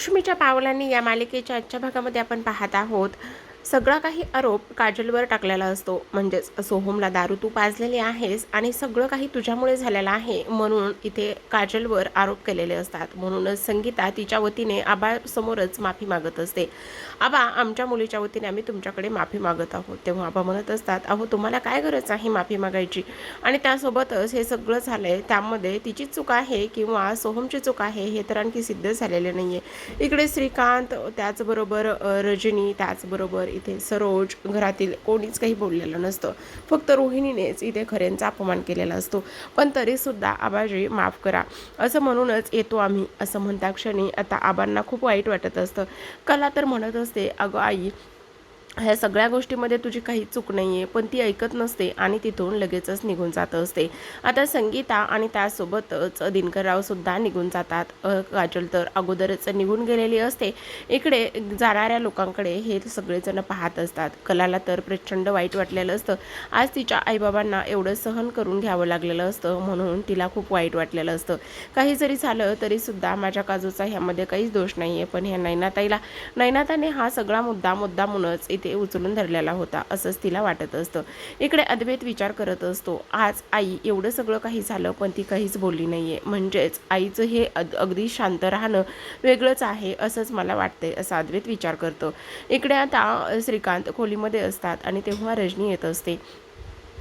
लक्ष्मीच्या पावलांनी या मालिकेच्या आजच्या भागामध्ये आपण पाहत आहोत. सगळा काही आरोप काजलवर टाकलेला असतो. म्हणजेच सोहमला दारू तू पाजलेली आहेस आणि सगळं काही तुझ्यामुळे झालेलं आहे म्हणून इथे काजलवर आरोप केलेले असतात. म्हणूनच संगीता तिच्या वतीने आबासमोरच माफी मागत असते. आबा आमच्या मुलीच्या वतीने आम्ही तुमच्याकडे माफी मागत आहोत. तेव्हा आबा म्हणत असतात अहो तुम्हाला काय गरज आहे माफी मागायची? आणि त्यासोबतच हे सगळं झालंय. त्यामध्ये तिची चूक आहे किंवा सोहमची चूक आहे हे तर आणखी सिद्ध झालेले नाही आहे इकडे श्रीकांत त्याचबरोबर रजनी त्याचबरोबर इथे सरोज घरातील कोणीच काही बोललेलं नसतं. फक्त रोहिणीनेच इथे खऱ्यांचा अपमान केलेला असतो. पण तरीसुद्धा आबाजी माफ करा. असं म्हणूनच येतो आम्ही असं म्हणता क्षणी आता आबांना खूप वाईट वाटत असतं. कला तर म्हणत असते अगं आई ह्या सगळ्या गोष्टीमध्ये तुझी काही चूक नाही आहे पण ती ऐकत नसते आणि तिथून लगेचच निघून जात असते. आता संगीता आणि त्यासोबतच दिनकररावसुद्धा निघून जातात. काजल तर अगोदरच निघून गेलेली असते. इकडे जाणाऱ्या लोकांकडे हे सगळेजण पाहत असतात. कलाला तर प्रचंड वाईट वाटलेलं असतं. आज तिच्या आईबाबांना एवढं सहन करून घ्यावं लागलेलं असतं म्हणून तिला खूप वाईट वाटलेलं असतं. काही जरी झालं तरीसुद्धा माझ्या काजूचा ह्यामध्ये काहीच दोष नाही आहे पण ह्या नैनाताईला नैनाताने हा सगळा मुद्दा मुद्दामूनच इथे उचलून धरलेला होता असंच तिला वाटत असतं. इकडे अद्वैत विचार करत असतो आज आई एवढं सगळं काही झालं पण ती काहीच बोलली नाही आहे म्हणजेच आईचं हे अग अगदी शांत राहणं वेगळंच आहे असंच मला वाटतंय असा अद्वैत विचार करतो. इकडे आता श्रीकांत खोलीमध्ये असतात आणि तेव्हा रजनी येत असते.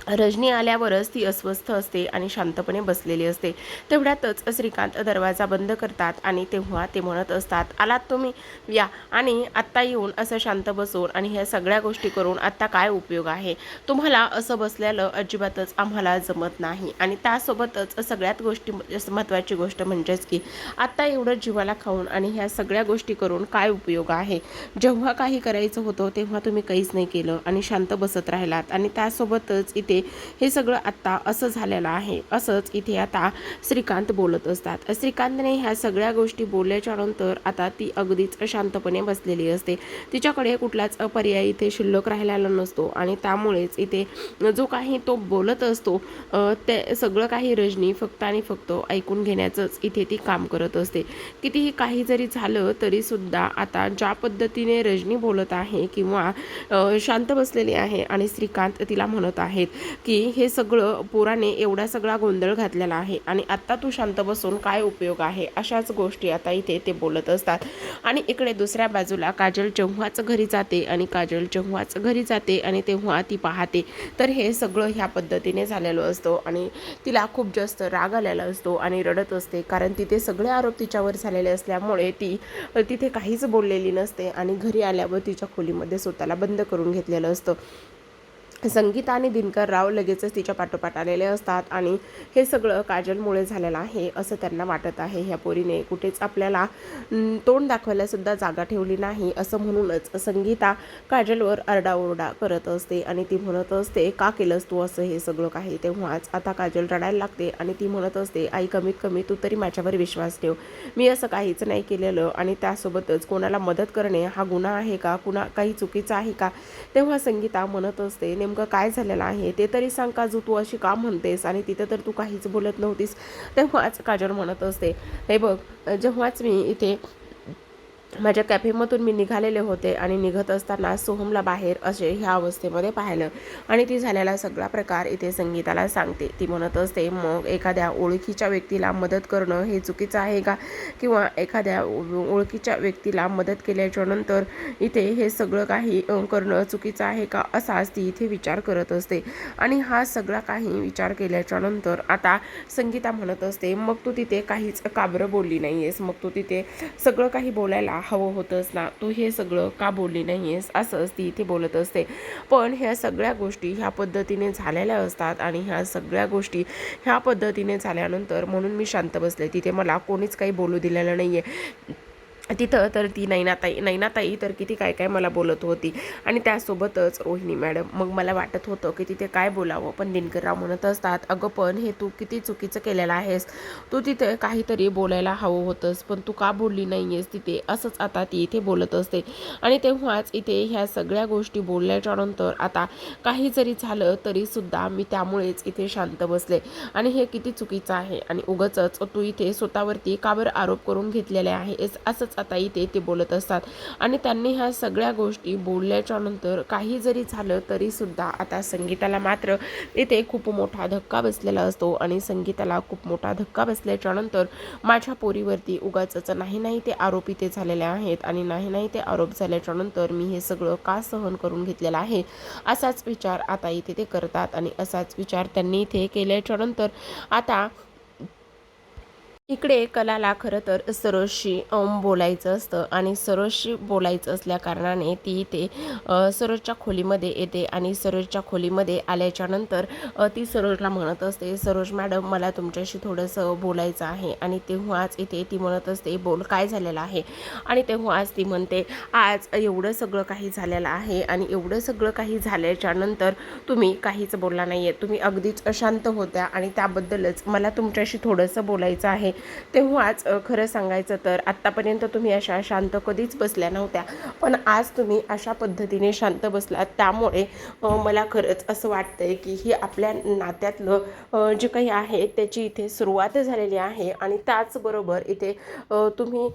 रजनी आल्यावरच ती अस्वस्थ असते आणि शांतपणे बसलेली असते. तेवढ्यातच श्रीकांत दरवाजा बंद करतात आणि तेव्हा ते म्हणत असतात आलात तुम्ही? या. आणि आत्ता येऊन असं शांत बसून आणि ह्या सगळ्या गोष्टी करून आत्ता काय उपयोग आहे? तुम्हाला असं बसलेलं अजिबातच आम्हाला जमत नाही. आणि त्यासोबतच सगळ्यात गोष्टी महत्त्वाची गोष्ट म्हणजेच की आत्ता एवढं जीवाला खाऊन आणि ह्या सगळ्या गोष्टी करून काय उपयोग आहे? जेव्हा काही करायचं होतं तेव्हा तुम्ही काहीच नाही केलं आणि शांत बसत राहिलात आणि त्यासोबतच इथे हे सगळं आत्ता असं झालेलं आहे. असंच इथे आता श्रीकांत बोलत असतात. श्रीकांतने ह्या सगळ्या गोष्टी बोलल्याच्या नंतर आता ती अगदीच शांतपणे बसलेली असते. तिच्याकडे कुठलाच पर्याय इथे शिल्लक राहिलेला नसतो आणि त्यामुळेच इथे जो काही तो बोलत असतो ते सगळं काही रजनी फक्त आणि फक्त ऐकून घेण्याचंच इथे ती काम करत असते. कितीही काही जरी झालं तरी सुद्धा आता ज्या पद्धतीने रजनी बोलत आहे किंवा शांत बसलेली आहे आणि श्रीकांत तिला म्हणत आहेत की हे सगळं पोराने एवढा सगळा गोंधळ घातलेला आहे. आणि आत्ता तू शांत बसून काय उपयोग आहे? अशाच गोष्टी आता इथे ते बोलत असतात. आणि इकडे दुसऱ्या बाजूला काजल जेव्हाच घरी जाते आणि काजल जेव्हाच घरी जाते आणि तेव्हा ती पाहते. तर हे सगळं ह्या पद्धतीने झालेलं असतं आणि तिला खूप जास्त राग आलेला असतो आणि रडत असते. कारण तिथे सगळे आरोप तिच्यावर झालेले असल्यामुळे ती तिथे काहीच बोललेली नसते आणि घरी आल्यावर तिच्या खोलीमध्ये स्वतःला बंद करून घेतलेलं असतं. संगीता आणि दिनकर राव लगेचच तिच्या पाठोपाठ आलेले असतात आणि हे सगळं काजलमुळे झालेलं आहे असं त्यांना वाटत आहे. ह्या पोरीने कुठेच आपल्याला तोंड दाखवायलासुद्धा जागा ठेवली नाही असं म्हणूनच संगीता काजलवर आरडाओरडा करत असते आणि ती म्हणत असते का केलंस तू असं हे सगळं काही? तेव्हाच आता काजल रडायला लागते आणि ती म्हणत असते आई कमीत कमी तू तरी माझ्यावर विश्वास ठेव. मी असं काहीच नाही केलेलं आणि त्यासोबतच कोणाला मदत करणे हा गुन्हा आहे का? कुणा काही चुकीचं आहे का? तेव्हा संगीता म्हणत असते नेमकं काय झालेलं आहे ते तरी सांग का तू अशी का म्हणतेस? आणि तिथं तर तू काहीच बोलत नव्हतीस. तेव्हाच काजल म्हणत असते हे बघ जेव्हाच मी इथे माझ्या कॅफेमधून मी निघालेले होते आणि निघत असताना सोहमला बाहेर असे ह्या अवस्थेमध्ये पाहिलं. आणि ती झालेला सगळा प्रकार इथे संगीताला सांगते. ती म्हणत असते मग एखाद्या ओळखीच्या व्यक्तीला मदत करणं हे चुकीचं आहे का? किंवा एखाद्या ओळखीच्या व्यक्तीला मदत केल्याच्यानंतर इथे हे सगळं काही करणं चुकीचं आहे का? असाच ती इथे विचार करत असते. आणि हा सगळा काही विचार केल्याच्यानंतर आता संगीता म्हणत असते मग तू तिथे काहीच काबरं बोलली नाही आहेस मग तू तिथे सगळं काही बोलायला हवं होतंस ना. तू हे सगळं का बोलली नाही आहेस असंच ती इथे बोलत असते. पण ह्या सगळ्या गोष्टी ह्या पद्धतीने झालेल्या असतात आणि ह्या सगळ्या गोष्टी ह्या पद्धतीने झाल्यानंतर म्हणून मी शांत बसले. तिथे मला कोणीच काही बोलू दिलेलं नाही आहे तिथं तर ती नैनाताई नैनाताई तर किती काय काय मला बोलत होती. आणि त्यासोबतच रोहिणी मॅडम मग मला वाटत होतं की तिथे काय बोलावं? पण दिनकरराव म्हणत असतात अगं पण हे तू किती चुकीचं केलेलं आहेस. तू तिथे काहीतरी बोलायला हवं होतंस पण तू का बोलली नाही आहेस तिथे? असंच आता ती इथे बोलत असते. आणि तेव्हाच इथे ह्या सगळ्या गोष्टी बोलल्याच्या नंतर आता काही जरी झालं तरीसुद्धा मी त्यामुळेच इथे शांत बसले. आणि हे किती चुकीचं आहे. आणि उगचच तू इथे स्वतःवरती का बरं आरोप करून घेतलेले आहेस? असंच आता इथे ते बोलत असतात. आणि त्यांनी ह्या सगळ्या गोष्टी बोलल्याच्या नंतर काही जरी झालं तरी सुद्धा आता संगीताला मात्र इथे खूप मोठा धक्का बसलेला असतो. आणि संगीताला खूप मोठा धक्का बसल्याच्या नंतर माझ्या पोरीवरती उगाच नाही नाही ते आरोपी ते झालेले आहेत. आणि नाही नाही ते आरोप झाल्याच्यानंतर मी हे सगळं का सहन करून घेतलेलं आहे? असाच विचार आता इथे ते करतात. आणि असाच विचार त्यांनी इथे केल्याच्यानंतर आता इकडे कलाला खरं तर सरोजशी बोलायचं असतं आणि सरोजशी बोलायचं असल्याकारणाने ती इथे सरोजच्या खोलीमध्ये येते आणि सरोजच्या खोलीमध्ये आल्याच्यानंतर ती सरोजला म्हणत असते सरोज मॅडम मला तुमच्याशी थोडंसं बोलायचं आहे. आणि तेव्हाच इथे ती म्हणत असते बोल काय झालेलं आहे? आणि तेव्हाच ती म्हणते आज एवढं सगळं काही झालेलं आहे आणि एवढं सगळं काही झाल्याच्यानंतर तुम्ही काहीच बोलला नाही आहे तुम्ही अगदीच अशांत होत्या आणि त्याबद्दलच मला तुमच्याशी थोडंसं बोलायचं आहे. तेव्हाच खरं सांगायचं तर आत्तापर्यंत तुम्ही अशा शांत कधीच बसल्या नव्हत्या. पण आज तुम्ही अशा पद्धतीने शांत बसलात. त्यामुळे मला खरंच असं वाटतंय की ही आपल्या नात्यातलं जे काही आहे त्याची इथे सुरुवात झालेली आहे आणि त्याचबरोबर इथे तुम्ही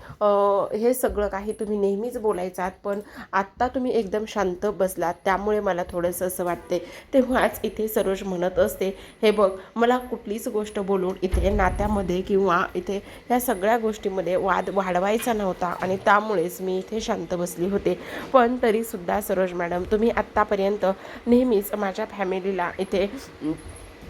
हे सगळं काही तुम्ही नेहमीच बोलायचात. पण आत्ता तुम्ही एकदम शांत बसलात. त्यामुळे मला थोडंसं असं वाटते तेव्हाच इथे सरोज म्हणत असते हे बघ मला कुठलीच गोष्ट बोलून इथे नात्यामध्ये किंवा इथे ह्या सगळ्या गोष्टीमध्ये वाद वाढवायचा नव्हता आणि त्यामुळेच मी इथे शांत बसली होते. पण तरीसुद्धा सरोज मॅडम तुम्ही आत्तापर्यंत नेहमीच माझ्या फॅमिलीला इथे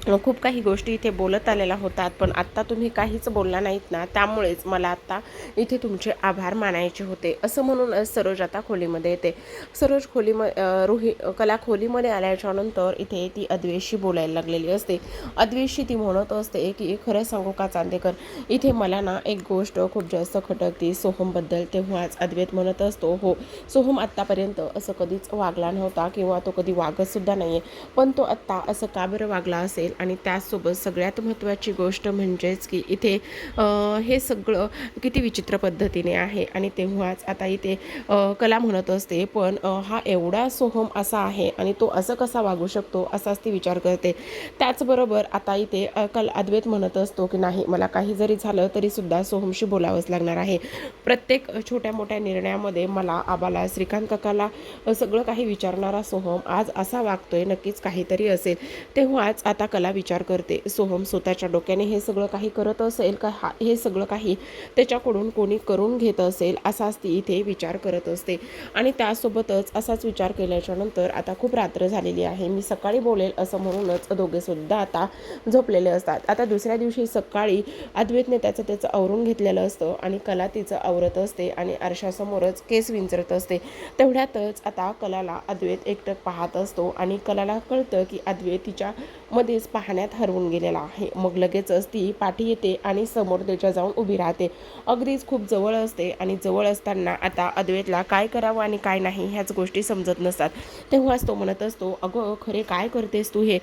खूप काही गोष्टी इथे बोलत आलेल्या होतात पण आत्ता तुम्ही काहीच बोलला नाहीत ना त्यामुळेच मला आत्ता इथे तुमचे आभार मानायचे होते. असं म्हणून सरोज आता खोलीमध्ये येते. सरोज खोलीम रोही कला खोलीमध्ये आल्याच्यानंतर इथे ती अद्वेशी बोलायला लागलेली असते. अद्वेशी ती म्हणत असते की खरं सांगू का चांदेकर इथे मला ना एक गोष्ट खूप जास्त खटकते. सोहमबद्दल तेव्हाच अद्वैत म्हणत असतो हो सोहम आत्तापर्यंत असं कधीच वागला नव्हता किंवा तो कधी वागतसुद्धा नाही आहे पण तो आत्ता असं का बरं वागला असेल? आणि त्याचसोबत सगळ्यात महत्त्वाची गोष्ट म्हणजेच की इथे हे सगळं किती विचित्र पद्धतीने आहे. आणि तेव्हाच आता इथे कला म्हणत असते पण हा एवढा सोहम असा आहे आणि तो असं कसा वागू शकतो असाच ती विचार करते. त्याचबरोबर आता इथे अ, कल अद्वैत म्हणत असतो की नाही मला काही जरी झालं तरीसुद्धा सोहमशी बोलावंच लागणार आहे. प्रत्येक छोट्या मोठ्या निर्णयामध्ये मला आबाला श्रीकांत काकाला सगळं काही विचारणारा सोहम आज असा वागतोय नक्कीच काहीतरी असेल. तेव्हाच आता कला विचार करते. सोहम स्वतःच्या डोक्याने हे सगळं काही करत असेल का? हा हे सगळं काही त्याच्याकडून कोणी करून घेत असेल असाच ती इथे विचार करत असते. आणि त्यासोबतच असाच विचार केल्याच्यानंतर आता खूप रात्र झालेली आहे. मी सकाळी बोलेल असं म्हणूनच दोघेसुद्धा आता झोपलेले असतात. आता दुसऱ्या दिवशी सकाळी अद्वैतने त्याचं त्याचं आवरून घेतलेलं असतं आणि कला तिचं आवरत असते आणि आरशासमोरच केस विंचरत असते. तेवढ्यातच आता कलाला अद्वैत एकटक पाहत असतो आणि कलाला कळतं की अद्वैत तिच्यामध्येच पाहण्यात हरवून गेलेला आहे. मग लगेचच ती पाठी येते आणि समोर त्याच्या जाऊन उभी राहते. अगदीच खूप जवळ असते आणि जवळ असताना आता अद्वैतला काय करावं आणि काय नाही ह्याच गोष्टी समजत नसतात. तेव्हाच तो म्हणत असतो अगं खरे काय करतेस तू हे?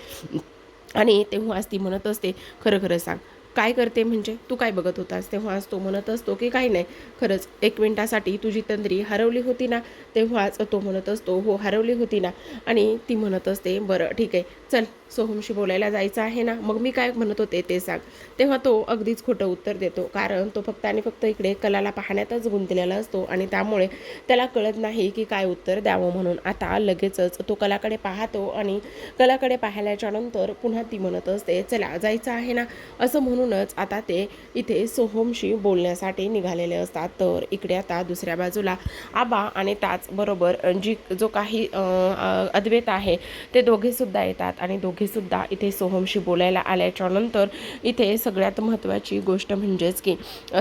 आणि तेव्हाच ती म्हणत असते खरं खरं सांग. काय करते म्हणजे? तू काय बघत होतास? तेव्हाच तो म्हणत असतो की काही नाही. खरंच एक मिनिटासाठी तुझी तंद्री हरवली होती ना? तेव्हाच तो म्हणत असतो हो हरवली होती ना? आणि ती म्हणत असते बरं ठीक आहे. चल सोहमशी बोलायला जायचं आहे ना? मग मी काय म्हणत होते ते सांग. तेव्हा तो अगदीच खोटं उत्तर देतो. कारण तो फक्त आणि फक्त इकडे कलाला पाहण्यातच गुंतलेला असतो आणि त्यामुळे त्याला कळत नाही की काय उत्तर द्यावं म्हणून. आता लगेचच तो कलाकडे पाहतो आणि कलाकडे पाहिल्याच्या नंतर पुन्हा ती म्हणत असते चला जायचं आहे ना? असं म्हणूनच आता ते इथे सोहमशी बोलण्यासाठी निघालेले असतात. तर इकडे आता दुसऱ्या बाजूला आबा आणि त्याचबरोबर जी जो काही अद्वेत अद्वैत आहे ते दोघेसुद्धा येतात आणि दोघे दोघेसुद्धा इथे सोहमशी बोलायला आल्याच्यानंतर इथे सगळ्यात महत्त्वाची गोष्ट म्हणजेच की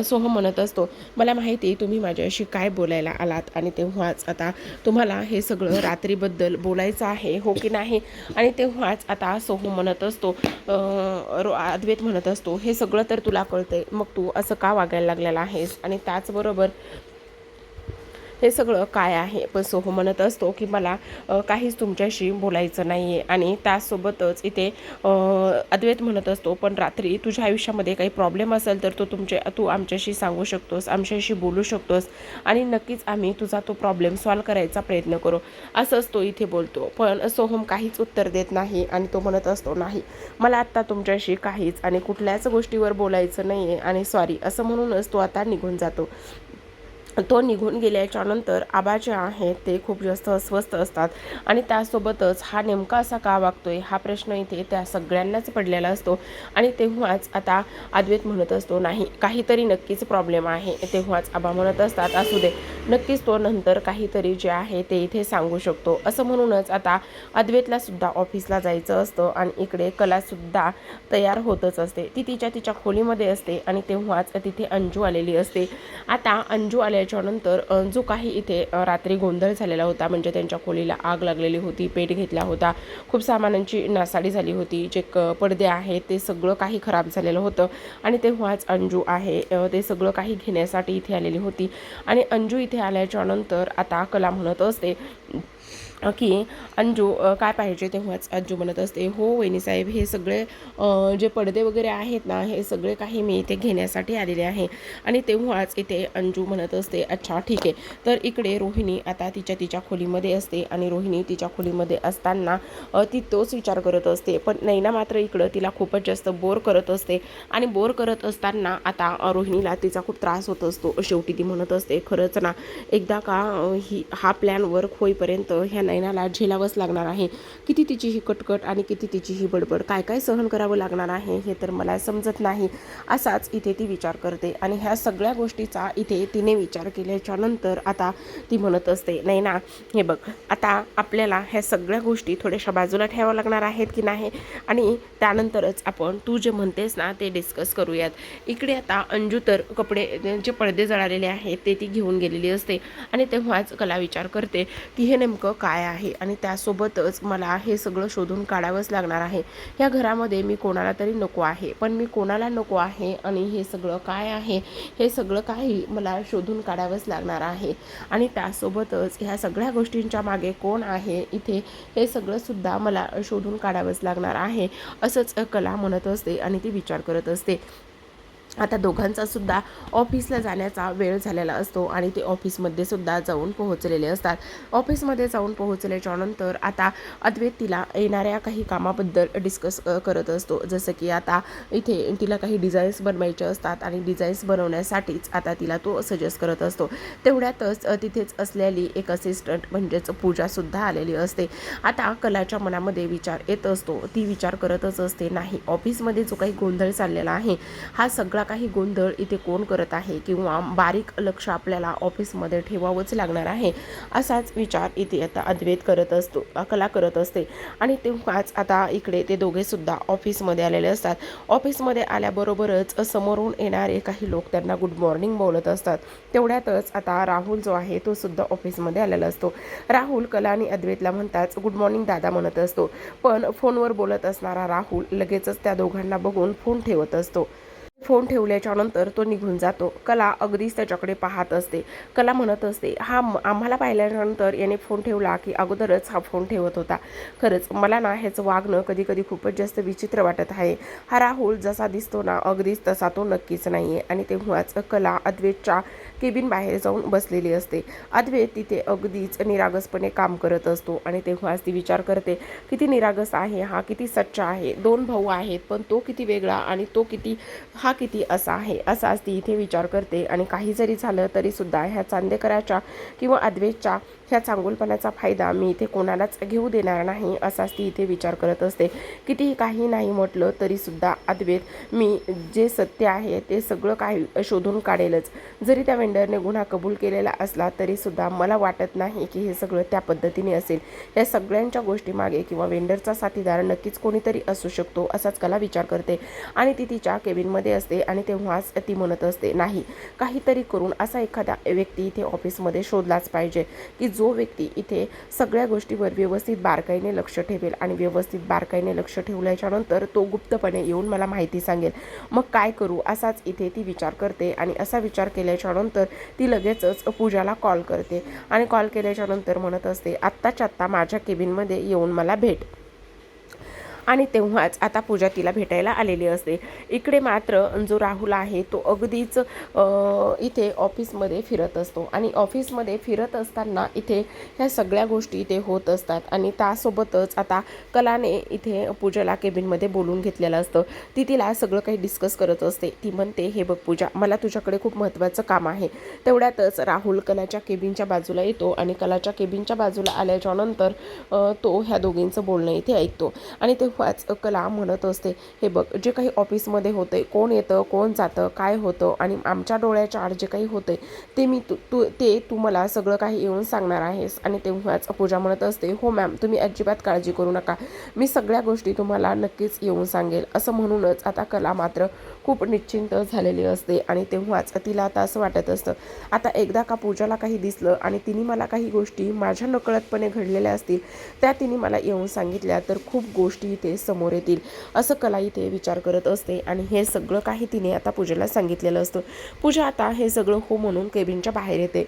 सोहम म्हणत असतो मला माहिती आहे तुम्ही माझ्याशी काय बोलायला आलात आणि तेव्हाच आता तुम्हाला हे सगळं रात्रीबद्दल बोलायचं आहे हो की नाही? आणि तेव्हाच आता सोहम म्हणत असतो रो- अद्वैत म्हणत असतो हे सगळं तर तुला कळतंय मग तू असं का वागायला लागलेला आहेस? आणि त्याचबरोबर हे सगळं काय आहे? पण सोहम म्हणत असतो की मला काहीच तुमच्याशी बोलायचं नाही आहे आणि त्यासोबतच इथे अद्वैत म्हणत असतो पण रात्री तुझ्या आयुष्यामध्ये काही प्रॉब्लेम असेल तर तो तुमचे तू आमच्याशी सांगू शकतोस आमच्याशी बोलू शकतोस आणि नक्कीच आम्ही तुझा तो प्रॉब्लेम सॉल्व करायचा प्रयत्न करू. असंच तो इथे बोलतो. पण सोहम काहीच उत्तर देत नाही आणि तो म्हणत असतो नाही मला आत्ता तुमच्याशी काहीच आणि कुठल्याच गोष्टीवर बोलायचं नाही आहे आणि सॉरी असं म्हणूनच तो आता निघून जातो. तो निघून गेल्याच्यानंतर आबा जे आहेत ते खूप जास्त अस्वस्थ असतात आणि त्यासोबतच हा नेमका असा का वागतोय हा प्रश्न इथे त्या सगळ्यांनाच पडलेला असतो आणि तेव्हाच आता अद्वैत म्हणत असतो नाही काहीतरी नक्कीच प्रॉब्लेम आहे. तेव्हाच आबा म्हणत असतात असू दे नक्कीच तो नंतर काहीतरी जे आहे ते इथे सांगू शकतो. असं म्हणूनच आता अद्वैतला सुद्धा ऑफिसला जायचं असतं आणि इकडे कलासुद्धा तयार होतच असते. ती तिच्या तिच्या खोलीमध्ये असते आणि तेव्हाच तिथे अंजू आलेली असते. आता अंजू आले याच्यानंतर जो काही इथे रात्री गोंधळ झालेला होता म्हणजे त्यांच्या खोलीला आग लागलेली होती पेट घेतला होता खूप सामानांची नासाडी झाली होती जे क पडदे आहेत ते सगळं काही खराब झालेलं होतं. आणि तेव्हाच अंजू आहे ते सगळं काही घेण्यासाठी इथे आलेली होती. आणि अंजू इथे आल्याच्यानंतर आता कला म्हणत असते की अंजू काय पाहिजे तेव्हाच अंजू म्हणत असते हो वहिनीसाहेब हे सगळे जे पडदे वगैरे आहेत ना हे सगळे काही मी इथे घेण्यासाठी आलेले आहे. आणि तेव्हाच इथे अंजू म्हणत असते अच्छा ठीक आहे. तर इकडे रोहिणी आता तिच्या तिच्या खोलीमध्ये असते आणि रोहिणी तिच्या खोलीमध्ये असताना ती तोच विचार करत असते. पण नैना मात्र इकडं तिला खूपच जास्त बोर करत असते आणि बोर करत असताना आता रोहिणीला तिचा खूप त्रास होत असतो. शेवटी ती म्हणत असते खरंच ना एकदा का ही हा प्लॅन वर्क होईपर्यंत ह्या नयनाला झेलावंच लागणार आहे. किती तिची ही कटकट आणि किती तिची ही बडबड काय काय सहन करावं लागणार आहे हे तर मला समजत नाही. असाच इथे ती विचार करते आणि ह्या सगळ्या गोष्टीचा इथे तिने विचार केल्याच्यानंतर आता ती म्हणत असते नैना हे बघ आता आपल्याला ह्या सगळ्या गोष्टी थोड्याशा बाजूला ठेवाव्या लागणार आहेत की नाही? आणि त्यानंतरच आपण तू जे म्हणतेस ना ते डिस्कस करूयात. इकडे आता अंजू तर कपडे जे पडदे जळालेले आहेत ते ती घेऊन गेलेली असते आणि तेव्हाच कला विचार करते की हे नेमकं काय आहे आणि त्यासोबतच मला हे सगळं शोधून काढावंच लागणार आहे. या घरामध्ये मी कोणाला तरी नको आहे. पण मी कोणाला नको आहे आणि हे सगळं काय आहे हे सगळं काही मला शोधून काढावंच लागणार आहे. आणि त्यासोबतच ह्या सगळ्या गोष्टींच्या मागे कोण आहे इथे हे सगळंसुद्धा मला शोधून काढावंच लागणार आहे असंच कला म्हणत असते आणि ती विचार करत असते. आता दोघांचा सुद्धा ऑफिसला जाण्याचा वेळ झालेला असतो आणि ते ऑफिसमध्ये सुद्धा जाऊन पोहोचलेले असतात. ऑफिसमध्ये जाऊन पोहोचल्याच्या नंतर आता अद्वैत तिला येणाऱ्या काही कामाबद्दल डिस्कस करत असतो. जसं की आता इथे तिला काही डिझाईन्स बनवायचे असतात आणि डिझाईन्स बनवण्यासाठीच आता तिला तो सजेस्ट करत असतो. तेवढ्यातच तिथेच असलेली एक असिस्टंट म्हणजेच पूजासुद्धा आलेली असते. आता कलाच्या मनामध्ये विचार येत असतो. ती विचार करतच असते नाही ऑफिसमध्ये जो काही गोंधळ चाललेला आहे हा सगळा काही गोंधळ इथे कोण करत आहे किंवा बारीक लक्ष आपल्याला ऑफिसमध्ये ठेवावंच लागणार आहे असाच विचार इथे आता अद्वैत करत असतो कला करत असते. आणि तेव्हाच आता इकडे ते दोघेसुद्धा ऑफिसमध्ये आलेले असतात. ऑफिसमध्ये आल्याबरोबरच समोरून येणारे काही लोक त्यांना गुड मॉर्निंग बोलत असतात. तेवढ्यातच आता राहुल जो आहे तो सुद्धा ऑफिसमध्ये आलेला असतो. राहुल कला आणि अद्वैतला म्हणताच गुड मॉर्निंग दादा म्हणत असतो. पण फोनवर बोलत असणारा राहुल लगेचच त्या दोघांना बघून फोन ठेवत असतो. फोन ठेवल्याच्यानंतर तो निघून जातो. कला अगदीच त्याच्याकडे पाहत असते. कला म्हणत असते हा आम्हाला पाहिल्यानंतर याने फोन ठेवला की अगोदरच हा फोन ठेवत होता. खरंच मला ना ह्याचं वागणं कधी कधी खूपच जास्त विचित्र वाटत आहे. हा राहुल जसा दिसतो ना अगदीच तसा तो नक्कीच नाही आहे आणि तेव्हाच कला अद्वैतच्या केबिन बाहेर जाऊन बसलेली असते. अद्वैत तिथे अगदीच निरागसपणे काम करत असतो आणि तेव्हाच ती विचार करते किती निरागस आहे हा किती सच्चा आहे. दोन भाऊ आहेत पण तो किती वेगळा आणि तो किती हा हा किती असा आहे असाच ती इथे विचार करते. आणि काही जरी झालं तरीसुद्धा ह्या चांदेकराच्या किंवा अद्वेजच्या ह्या चांगुलपणाचा फायदा मी इथे कोणालाच घेऊ देणार नाही असाच ती इथे विचार करत असते. कितीही काही नाही म्हटलं तरीसुद्धा अद्वैत मी जे सत्य आहे ते सगळं काही शोधून काढेलच. जरी त्या वेंडरने गुन्हा कबूल केलेला असला तरीसुद्धा मला वाटत नाही की हे सगळं त्या पद्धतीने असेल. या सगळ्यांच्या गोष्टीमागे किंवा वेंडरचा साथीदार नक्कीच कोणीतरी असू शकतो असाच कला विचार करते. आणि ती तिच्या केबिनमध्ये असते आणि तेव्हाच ती म्हणत असते नाही काहीतरी करून असा एखादा व्यक्ती इथे ऑफिसमध्ये शोधलाच पाहिजे की जो व्यक्ती इथे सगळ्या गोष्टीवर व्यवस्थित बारकाईने लक्ष ठेवेल आणि व्यवस्थित बारकाईने लक्ष ठेवल्याच्यानंतर तो गुप्तपणे येऊन मला माहिती सांगेल. मग काय करू? असाच इथे ती विचार करते आणि असा विचार केल्याच्यानंतर ती लगेचच पूजाला कॉल करते आणि कॉल केल्याच्यानंतर म्हणत असते आत्ताच्या आत्ता माझ्या केबिनमध्ये येऊन मला भेट. आणि तेव्हाच आता पूजा तिला भेटायला आलेली असते. इकडे मात्र जो राहुल आहे तो अगदीच इथे ऑफिसमध्ये फिरत असतो. आणि ऑफिसमध्ये फिरत असताना इथे ह्या सगळ्या गोष्टी इथे होत असतात. आणि त्यासोबतच आता कलाने इथे पूजाला केबिनमध्ये बोलून घेतलेलं असतं. ती तिला सगळं काही डिस्कस करत असते. ती म्हणते हे बघ पूजा मला तुझ्याकडे खूप महत्त्वाचं काम आहे. तेवढ्यातच राहुल कलाच्या केबिनच्या बाजूला येतो आणि कलाच्या केबिनच्या बाजूला आल्याच्यानंतर तो ह्या दोघींचं बोलणं इथे ऐकतो. आणि तेव्हाच कला म्हणत असते. हे बघ जे काही ऑफिसमध्ये होते कोण येतं कोण जातं काय होतं आणि आमच्या डोळ्याच्या आड जे काही होते ते मी तू तू ते तू मला सगळं काही येऊन सांगणार आहेस. आणि तेव्हाच पूजा म्हणत असते हो मॅम तुम्ही अजिबात काळजी करू नका. मी सगळ्या गोष्टी तुम्हाला नक्कीच येऊन सांगेल. असं म्हणूनच आता कला मात्र खूप निश्चिंत झालेली असते आणि तेव्हाच तिला आता असं वाटत असतं. आता एकदा का पूजाला काही दिसलं आणि तिने मला काही गोष्टी माझ्या नकळतपणे घडलेल्या असतील त्या तिने मला येऊन सांगितल्या तर खूप गोष्टी इथे समोर येतील असं कला इथे विचार करत असते आणि हे सगळं काही तिने आता पूजेला सांगितलेलं असतं. पूजा आता हे सगळं हो म्हणून केबिनच्या बाहेर येते.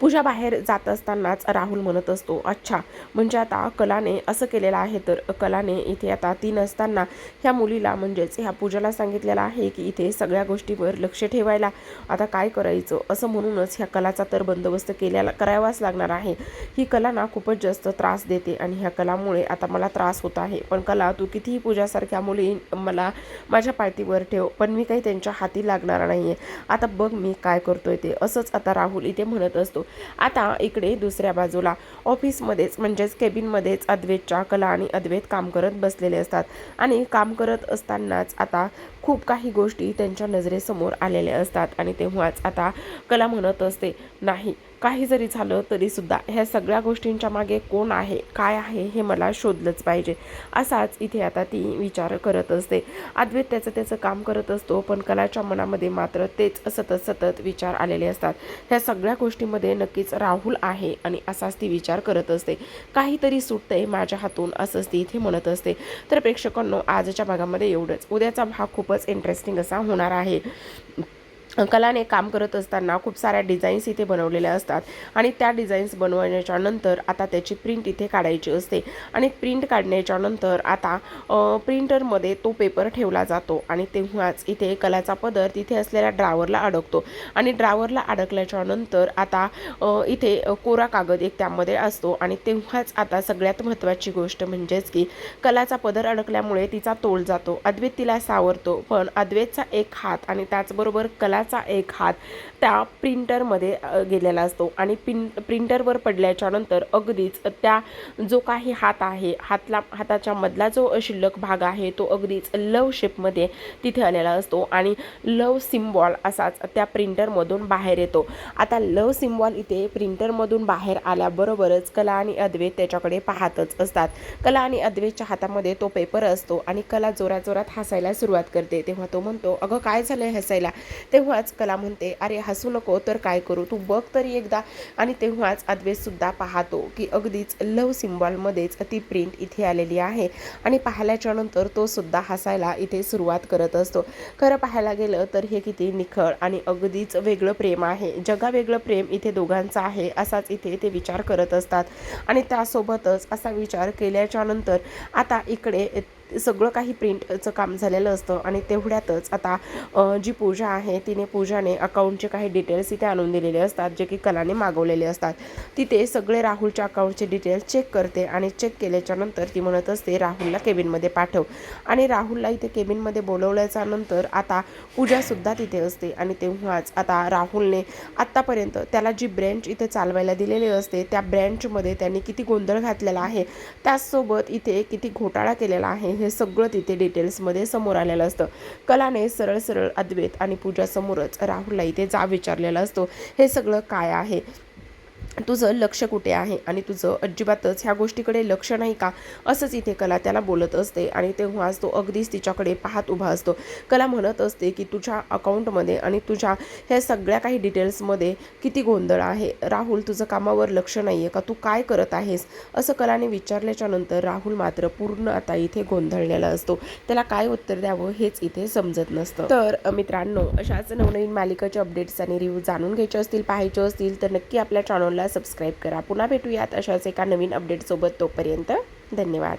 पूजा बाहेर जात असतानाच राहुल म्हणत असतो अच्छा म्हणजे आता कलाने असं केलेलं आहे तर कलाने इथे आता ती नसताना ह्या मुलीला म्हणजेच ह्या पूजाला सांगितलेलं आहे की इथे सगळ्या गोष्टीवर लक्ष ठेवायला आता काय करायचं? असं म्हणूनच ह्या कलाचा तर बंदोबस्त केल्याला करावाच लागणार आहे. ही कला ना खूपच जास्त त्रास देते आणि ह्या कलामुळे आता मला त्रास होत आहे. पण कला तू कितीही पूजासारख्या मुली मला माझ्या पायतीवर ठेव पण मी काही त्यांच्या हाती लागणार नाही आहे आता बघ मी काय करतोय ते. असंच आता राहुल इथे म्हणत असतो आता इकडे दुसऱ्या बाजूला. ऑफिसमध्येच म्हणजेच केबिनमध्येच अद्वैतच्या कला आणि अद्वैत काम करत बसलेले असतात. आणि काम करत असतानाच आता खूप काही गोष्टी त्यांच्या नजरेसमोर आलेल्या असतात आणि तेव्हाच आता कला म्हणत असते नाही काही जरी झालं तरीसुद्धा ह्या सगळ्या गोष्टींच्या मागे कोण आहे काय आहे हे मला शोधलंच पाहिजे. असाच इथे आता ती विचार करत असते. अद्वैत त्याचं त्याचं काम करत असतो पण कलाच्या मनामध्ये मात्र तेच सतत सतत विचार आलेले असतात. ह्या सगळ्या गोष्टीमध्ये नक्कीच राहुल आहे आणि असाच ती विचार करत असते. काहीतरी सुटतंय माझ्या हातून असंच ती इथे म्हणत असते. तर प्रेक्षकांनो आजच्या भागामध्ये एवढंच. उद्याचा भाग खूपच इंटरेस्टिंग असा होणार आहे. कलाने काम करत असताना खूप साऱ्या डिझाईन्स इथे बनवलेल्या असतात. आणि त्या डिझाईन्स बनवण्याच्या नंतर आता त्याची प्रिंट इथे काढायची असते. आणि प्रिंट काढण्याच्या नंतर आता प्रिंटरमध्ये तो पेपर ठेवला जातो आणि तेव्हाच इथे कलाचा पदर तिथे असलेल्या ड्रावरला अडकतो. आणि ड्रावरला अडकल्याच्या नंतर आता इथे कोरा कागद एक त्यामध्ये असतो. आणि तेव्हाच आता सगळ्यात महत्त्वाची गोष्ट म्हणजेच की कलाचा पदर अडकल्यामुळे तिचा तोल जातो. अद्वैत तिला सावरतो. पण अद्वैतचा एक हात आणि त्याचबरोबर कलाचा एक हात. त्या प्रिंटरमध्ये गेलेला असतो. आणि पिन प्रिंटरवर पडल्याच्यानंतर अगदीच त्या जो काही हात आहे हातला हाताच्या मधला जो शिल्लक भाग आहे तो अगदीच लव शेपमध्ये तिथे आलेला असतो. आणि लव सिम्बॉल असाच त्या प्रिंटरमधून बाहेर येतो. आता लव सिम्बॉल इथे प्रिंटरमधून बाहेर आल्याबरोबरच कला आणि अद्वैत त्याच्याकडे पाहतच असतात. कला आणि अद्वैतच्या हातामध्ये तो पेपर असतो आणि कला जोरात जोरात हसायला सुरुवात करते. तेव्हा तो म्हणतो अगं काय झालं हसायला? तेव्हाच कला म्हणते अरे हसू नको तर काय करू? तू बघ तरी एकदा. आणि तेव्हाच अद्वेसुद्धा पाहतो की अगदीच लव्ह सिम्बॉलमध्येच ती प्रिंट इथे आलेली आहे. आणि पाहिल्याच्या नंतर तो सुद्धा हसायला इथे सुरुवात करत असतो. खरं पाहायला गेलं तर हे किती निखळ आणि अगदीच वेगळं प्रेम आहे. जगा वेगळं प्रेम इथे दोघांचं आहे असाच इथे ते विचार करत असतात. आणि त्यासोबतच असा विचार केल्याच्यानंतर आता इकडे सगळं काही प्रिंटचं काम झालेलं असतं आणि तेवढ्यातच आता जी पूजा आहे तिने पूजाने अकाउंटचे काही डिटेल्स इथे आणून दिलेले असतात जे की कलाने मागवलेले असतात. तिथे सगळे राहुलच्या अकाउंटचे डिटेल्स चेक करते आणि चेक केल्याच्यानंतर ती म्हणत असते राहुलला केबिनमध्ये पाठव. आणि राहुलला इथे केबिनमध्ये बोलवल्याच्या नंतर आता पूजासुद्धा तिथे असते आणि तेव्हाच आता राहुलने आत्तापर्यंत त्याला जी ब्रँच इथे चालवायला दिलेली असते त्या ब्रँचमध्ये त्यांनी किती गोंधळ घातलेला आहे त्याचसोबत इथे किती घोटाळा केलेला आहे हे सगळं तिथे डिटेल्समध्ये समोर आलेलं असतं. कलाने सरळ सरळ अद्वैत आणि पूजासमोरच राहुलला इथे जा विचारलेला असतो. हे सगळं काय आहे? तुझं लक्ष कुठे आहे आणि तुझं अजिबातच ह्या गोष्टीकडे लक्ष नाही का? असंच इथे कला त्याला बोलत असते आणि तेव्हाच तो अगदीच तिच्याकडे पाहत उभा असतो. कला म्हणत असते की तुझ्या अकाउंटमध्ये आणि तुझ्या ह्या सगळ्या काही डिटेल्समध्ये किती गोंधळ आहे? राहुल तुझं कामावर लक्ष नाही आहे का? तू काय करत आहेस? असं कलाने विचारल्याच्या नंतर राहुल मात्र पूर्ण आता इथे गोंधळलेला असतो. त्याला काय उत्तर द्यावं हेच इथे समजत नसतं. तर मित्रांनो अशाच नवनवीन मालिकाचे अपडेट्स आणि रिव्ह्यू जाणून घ्यायचे असतील पाहायचे असतील तर नक्की आपल्या चॅनलला सबस्क्राईब करा. पुन्हा भेटूयात अशाच एका नवीन अपडेटसोबत तोपर्यंत धन्यवाद.